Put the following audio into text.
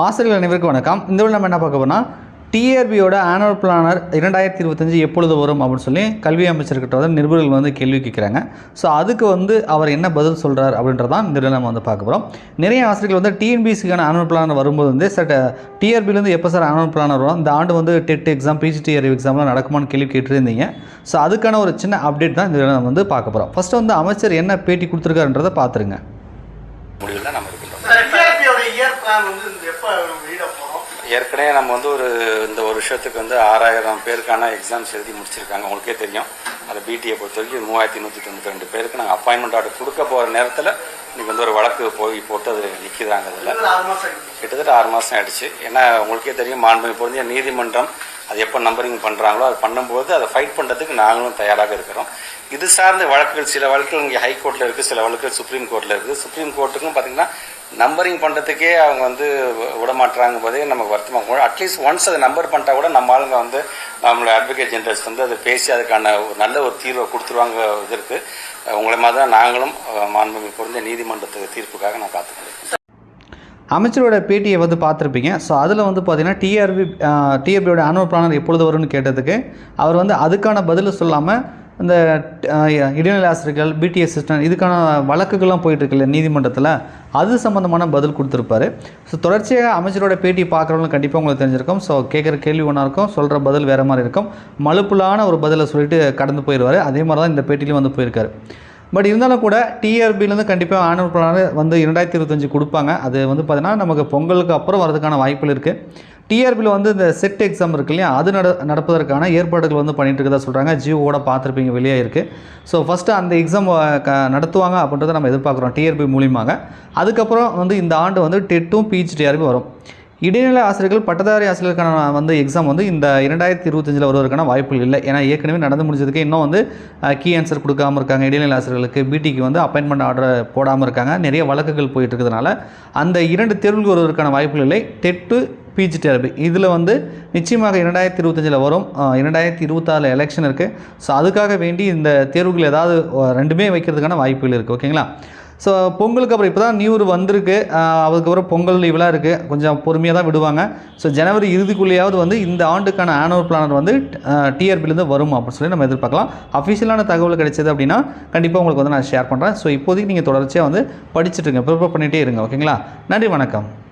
ஆசிரியர்கள் அனைவருக்கும் வணக்கம். இந்த நம்ம என்ன பார்க்க போனால் டிஆர்பியோட ஆனுவல் பிளானர் இரண்டாயிரத்தி இருபத்தஞ்சு எப்பொழுது வரும் அப்படின்னு சொல்லி கல்வி அமைச்சர்கிட்ட வந்து நிருபர்கள் வந்து கேள்வி கேட்குறாங்க. ஸோ அதுக்கு வந்து அவர் என்ன பதில் சொல்கிறார் அப்படின்றதான் இந்த நம்ம வந்து பார்க்க போகிறோம் நிறைய ஆசிரியர்கள் வந்து டிஎன்பிசிக்கான ஆனுவல் பிளானர் வரும்போது வந்து சட்ட டிஆர்பிலேருந்து எப்போ சார் ஆனுவல் பிளானர் வரும்? இந்த ஆண்டு வந்து டெட் எக்ஸாம் பிஜிடிஆர் எக்ஸாம்லாம் நடக்குமான்னு கேள்வி கேட்டுருந்தீங்க. ஸோ அதுக்கான ஒரு சின்ன அப்டேட் தான் இந்த நம்ம வந்து பார்க்க போகிறோம் ஃபஸ்ட்டு வந்து அமைச்சர் என்ன பேட்டி கொடுத்துருக்காருன்றதை பார்த்துருங்க. முடிவில் நம்ம இயர் பிளான் வந்து எப்போ வெளியிட போகிறோம் ஏற்கனவே நம்ம வந்து ஒரு இந்த ஒரு வருஷத்துக்கு வந்து ஆறாயிரம் பேருக்கான எக்ஸாம்ஸ் எழுதி முடிச்சிருக்காங்க. உங்களுக்கே தெரியும். அது பிடிஏ பொறுத்த வரைக்கும் மூவாயிரத்தி நூற்றி தொண்ணூற்றி ரெண்டு பேருக்கு நாங்கள் அப்பாயின்மெண்ட் ஆர்டர் கொடுக்க போகிற நேரத்தில் இன்னைக்கு வந்து ஒரு வழக்கு போய் போட்டு அது நிற்கிறாங்க அதில் ஆறு மாதம் ஆகிடுச்சு கிட்டத்தட்ட ஆறு மாதம் ஆயிடுச்சு. ஏன்னா உங்களுக்கே தெரியும் மாண்புமிகு பொருந்திய நீதிமன்றம் அது எப்போ நம்பரிங் பண்ணுறாங்களோ அது பண்ணும்போது அதை ஃபைட் பண்ணுறதுக்கு நாங்களும் தயாராக இருக்கிறோம். இது சார்ந்த வழக்குகள் சில வழக்குகள் இங்கே ஹை கோர்ட்டில் இருக்குது சில வழக்குகள் சுப்ரீம் கோர்ட்டில் இருக்குது சுப்ரீம் கோர்ட்டுக்கும் பார்த்தீங்கன்னா நம்பரிங் பண்ணுறதுக்கே அவங்க வந்து விடமாட்டுறாங்க போதே நமக்கு வருத்தமாக அட்லீஸ்ட் ஒன்ஸ் அதை நம்பர் பண்ணிட்டா கூட நம்ம ஆளுங்க வந்து நம்மளோட அட்வொகேட் ஜெனரல்ஸ் வந்து அதை பேசி அதுக்கான ஒரு நல்ல ஒரு தீர்வை கொடுத்துருவாங்க இது இருக்குது உங்களை மாதிரி தான் நாங்களும் மாண்புமிகு பொருந்த நீதிமன்றத்துக்கு தீர்ப்புக்காக நான் காத்துக்கொண்டிருக்கேன் அமைச்சரோட பேட்டியை வந்து பார்த்துருப்பீங்க. ஸோ அதில் வந்து பார்த்தீங்கன்னா டிஆர்பி டிஆர்பியோட ஆனுவல் பிளானர் எப்பொழுது வரும்னு கேட்டதுக்கு அவர் வந்து அதுக்கான பதில் சொல்லாமல் இந்த இடைநிலை ஆசிரியர்கள் பிடி அசிஸ்டன்ட் இதுக்கான வழக்குகள்லாம் போயிட்டு இருக்குல்ல நீதிமன்றத்தில் அது சம்மந்தமான பதில் கொடுத்துருப்பாரு. ஸோ தொடர்ச்சியாக அமைச்சரோட பேட்டி பார்க்குறவங்களும் கண்டிப்பாக உங்களுக்கு தெரிஞ்சிருக்கும். ஸோ கேட்குற கேள்வி ஒன்றா இருக்கும் சொல்கிற பதில் வேறு மாதிரி இருக்கும். மலுப்புலான ஒரு பதிலை சொல்லிட்டு கடந்து போயிடுவார் அதே மாதிரி தான் இந்த பேட்டிலையும் வந்து போயிருக்காரு. பட் இருந்தாலும் கூட டிஆர்பிலேருந்து கண்டிப்பாக ஆனுவல் பிளான் வந்து இரண்டாயிரத்தி இருபத்தஞ்சு கொடுப்பாங்க. அது வந்து பார்த்தீங்கன்னா நமக்கு பொங்கலுக்கு அப்புறம் வரதுக்கான வாய்ப்புகள் இருக்குது டிஆர்பியில் வந்து இந்த செட் எக்ஸாம் இருக்கு இல்லையா? அது நட நடப்பதற்கான ஏற்பாடுகள் வந்து பண்ணிட்டு இருக்கதா சொல்கிறாங்க ஜியோவோட பார்த்துருப்பீங்க வெளியே இருக்குது ஸோ ஃபஸ்ட்டு அந்த எக்ஸாம் க நடத்துவாங்க அப்படின்றத நம்ம எதிர்பார்க்குறோம் டிஆர்பி மூலியமாக. அதுக்கப்புறம் வந்து இந்த ஆண்டு வந்து டெட்டும் பிஹெச்டிஆர்பி வரும். இடைநிலை ஆசிரியர்கள் பட்டதாரி ஆசிரியர்களுக்கான வந்து எக்ஸாம் வந்து இந்த இரண்டாயிரத்தி இருபத்தஞ்சில் வருவதற்கான வாய்ப்புகள் இல்லை. ஏன்னா ஏற்கனவே நடந்து முடிஞ்சதுக்கு இன்னும் வந்து கீ ஆன்சர் கொடுக்காம இருக்காங்க. இடைநிலை ஆசிரியர்களுக்கு பிடிக்கு வந்து அப்பாயின்மெண்ட் ஆர்டர் போடாமல் இருக்காங்க. நிறைய வழக்குகள் போயிட்டு இருக்கிறதுனால அந்த இரண்டு தேர்வுகள் வருவதற்கான வாய்ப்புகள் இல்லை. டெட்டு பிஜிடிஆர்பி இதில் வந்து நிச்சயமாக இரண்டாயிரத்தி இருபத்தஞ்சில் வரும். இரண்டாயிரத்தி இருபத்தாறில் எலெக்ஷன் இருக்குது ஸோ அதுக்காக வேண்டி இந்த தேர்வுகள் ஏதாவது ரெண்டுமே வைக்கிறதுக்கான வாய்ப்புகள் இருக்குது ஓகேங்களா ஸோ பொங்கலுக்கு அப்புறம் இப்போ தான் நியூர் வந்திருக்கு. அதுக்கப்புறம் பொங்கல் லீவ்லாம் இருக்குது கொஞ்சம் பொறுமையாக தான் விடுவாங்க. ஸோ ஜனவரி இறுதிக்குள்ளேயாவது வந்து இந்த ஆண்டுக்கான ஆனுவல் பிளானர் வந்து டிஆர்பிலேருந்து வரும் அப்படின்னு சொல்லி நம்ம எதிர்பார்க்கலாம். அஃபிஷியலான தகவல் கிடைச்சது அப்படின்னா கண்டிப்பாக உங்களுக்கு வந்து நான் ஷேர் பண்ணுறேன் ஸோ இப்போதைக்கு நீங்கள் தொடர்ச்சியாக வந்து படிச்சுட்டுருங்க ப்ரிப்பேர் பண்ணிகிட்டே இருங்க. ஓகேங்களா நன்றி வணக்கம்.